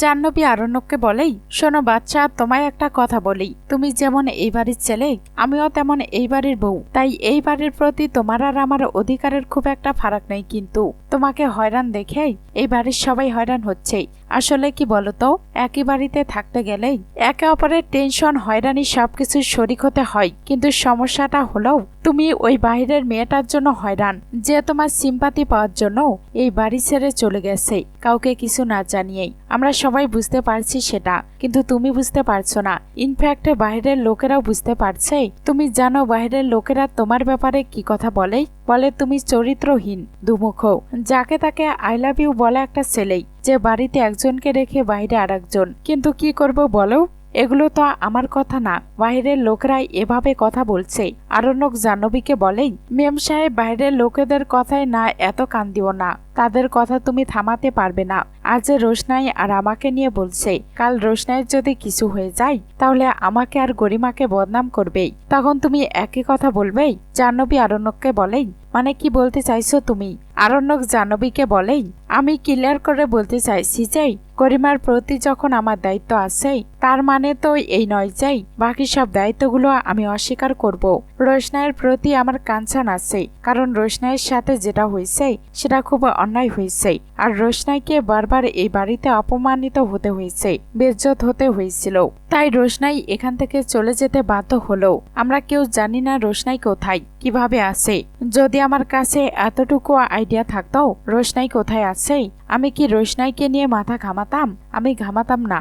জাহ্নবী আরণ্যককে বলেই শোনো বাচ্চা, তোমায় একটা কথা বলি। তুমি যেমন এই বাড়ির ছেলে, আমিও তেমন এই বাড়ির বউ। তাই এই বাড়ির প্রতি তোমার আর আমার অধিকারের খুব একটা ফারাক নেই কিন্তু। তোমাকে হয়রান দেখেই এই বাড়ির সবাই হয়রান হচ্ছে। আসলে কি বলতো, একই বাড়িতে থাকতে গেলেই একে অপরের টেনশন, হয়রানি সবকিছুর শরিক হতে হয়। কিন্তু সমস্যাটা হলো তুমি ওই বাইরের মেয়েটার জন্য হয়রান, যে তোমার সিম্পাতি পাওয়ার জন্য এই বাড়ি ছেড়ে চলে গেছে, কাউকে কিছু না জানিয়েই। আমরা সবাই বুঝতে পারছি সেটা, কিন্তু তুমি বুঝতে পারছ না। ইনফ্যাক্ট বাইরের লোকেরাও বুঝতে পারছে। তুমি জানো বাইরের লোকেরা তোমার ব্যাপারে কি কথা বলে? বলে, তুমি চরিত্রহীন, দুমুখ। যাকে তাকে আই লাভ ইউ বলে একটা ছেলেই, যে বাড়িতে একজনকে রেখে বাইরে আর কিন্তু কি করব বলো? এগুলো তো আমার কথা না। বাইরের লোকরাই এভাবে কথা বলছে। আরণ্যক জাহ্নবীকে বলেই মেম সাহেব, বাইরের লোকেদের কথায় না এত কান দিও না। তাদের কথা তুমি থামাতে পারবে না। আজ রোশনাই আর আমাকে নিয়ে বলছে, কাল রোশনাইয়ের যদি কিছু হয়ে যায়, তাহলে আমাকে আর গরিমাকে বদনাম করবেই তখন তুমি একই কথা বলবেই জাহ্নবী আরণ্যককে বলেই মানে কি বলতে চাইছো তুমি? আরণ্যক জাহ্নবীকে বলেই আমি ক্লিয়ার করে বলতে চাইছি যে, গরিমার প্রতি যখন আমার দায়িত্ব আছে, তার মানে তো এই নয় যাই বাকি সব দায়িত্বগুলো আমি অস্বীকার করব। রোশনাইয়ের প্রতি আমার কাঞ্চান আছে, কারণ রোশনাইয়ের সাথে যেটা হয়েছে, সেটা খুব অন্যায় হয়েছে। আর রোশনাইকে বারবার এই বাড়িতে অপমানিত হতে হয়েছে, বেজ্জত হতে হয়েছিল। তাই রোশনাই এখান থেকে চলে যেতে বাধ্য হলো। আমরা কেউ জানি না রোশনাই কোথায়, কীভাবে আছে। যদি আমার কাছে এতটুকু আইডিয়া থাকতো, রোশনাই কোথায় আছে? আমি কি রোশনাইকে নিয়ে মাথা ঘামাতাম? আমি ঘামাতাম না।